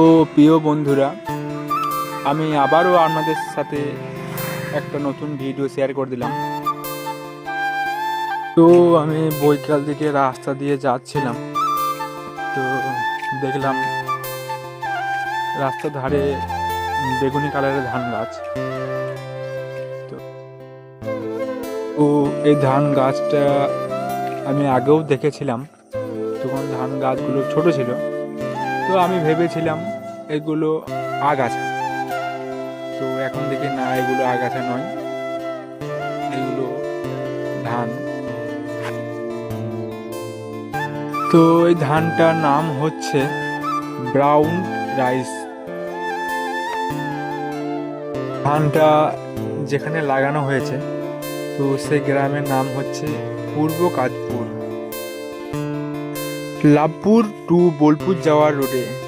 তো প্রিয় বন্ধুরা, আমি আবারও আপনাদের সাথে একটা নতুন ভিডিও শেয়ার করে দিলাম। তো আমি বৈকাল দিকে রাস্তা দিয়ে যাচ্ছিলাম। তো দেখলাম রাস্তার ধারে বেগুনি কালারের ধান গাছ। তো এই ধান গাছটা আমি আগেও দেখেছিলাম। তখন ধান গাছগুলো ছোট ছিল। তো আমি ভেবেছিলাম এগুলো আগাছা। তো এখন দেখি না, এগুলো আগাছা নয়। এগুলো ধান। তো এই ধানটার নাম হচ্ছে ব্রাউন রাইস। ধানটা যেখানে লাগানো হয়েছে, তো সেই গ্রামের নাম হচ্ছে পূর্ব কাজপুর লাভপুর টু বোলপুর যাওয়ার রোডে